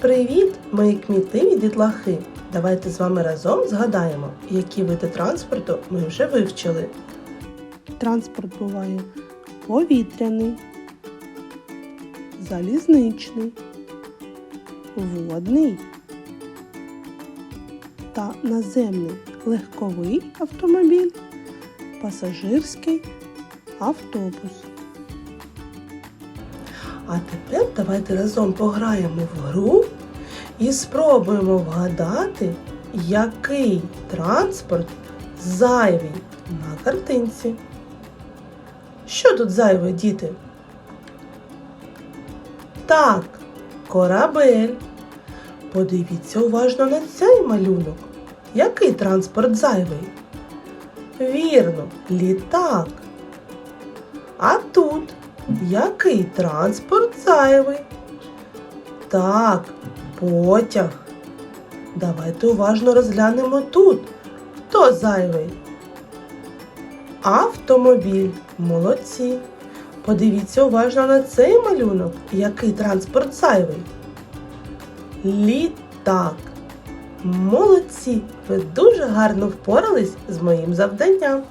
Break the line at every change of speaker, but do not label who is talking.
Привіт, мої кмітливі дітлахи! Давайте з вами разом згадаємо, які види транспорту ми вже вивчили. Транспорт буває повітряний, залізничний, водний та наземний легковий автомобіль, пасажирський автобус. А тепер давайте разом пограємо в гру і спробуємо вгадати, який транспорт зайвий на картинці. Що тут зайве, діти? Так, корабель. Подивіться уважно на цей малюнок. Який транспорт зайвий? Вірно, літак. А тут який транспорт зайвий? Так, потяг. Давайте уважно розглянемо тут. Хто зайвий? Автомобіль. Молодці. Подивіться уважно на цей малюнок. Який транспорт зайвий? Літак. Молодці! Ви дуже гарно впорались з моїм завданням.